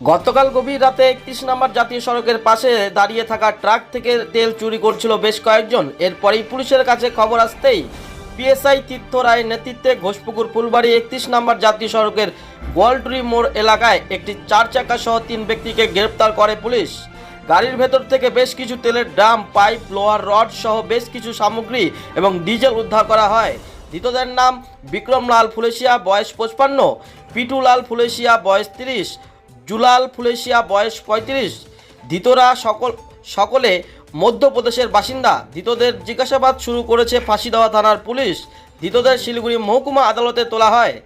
গতকাল গভীর রাতে একত্রিশ নম্বর জাতীয় সড়কের পাশে দাঁড়িয়ে থাকা ট্রাক থেকে তেল চুরি করছিল বেশ কয়েকজন। এরপরেই পুলিশের কাছে খবর আসতেই পিএসআই তীর্থ রায়ের নেতৃত্বে ঘোষপুকুর ফুলবাড়ি একত্রিশ নম্বর জাতীয় সড়কের গোয়ালটুরি মোড় এলাকায় একটি চার চাকা সহ তিন ব্যক্তিকে গ্রেপ্তার করে পুলিশ। গাড়ির ভেতর থেকে বেশ কিছু তেলের ড্রাম, পাইপ, লোহার রড সহ বেশ কিছু সামগ্রী এবং ডিজেল উদ্ধার করা হয়। ধৃতদের নাম বিক্রমলাল ফুলেশিয়া, বয়স পঁচপান্ন। পিটুলাল ফুলেশিয়া, বয়স তিরিশ। জুলাল ফুলেশিয়া, বয়স পঁয়ত্রিশ। ধৃতরা সকল সকলে মধ্যপ্রদেশের বাসিন্দা। ধৃতদের জিজ্ঞাসাবাদ শুরু করেছে ফাঁসি দেওয়া থানার পুলিশ। ধৃতদের শিলিগুড়ি মহকুমা আদালতে তোলা হয়।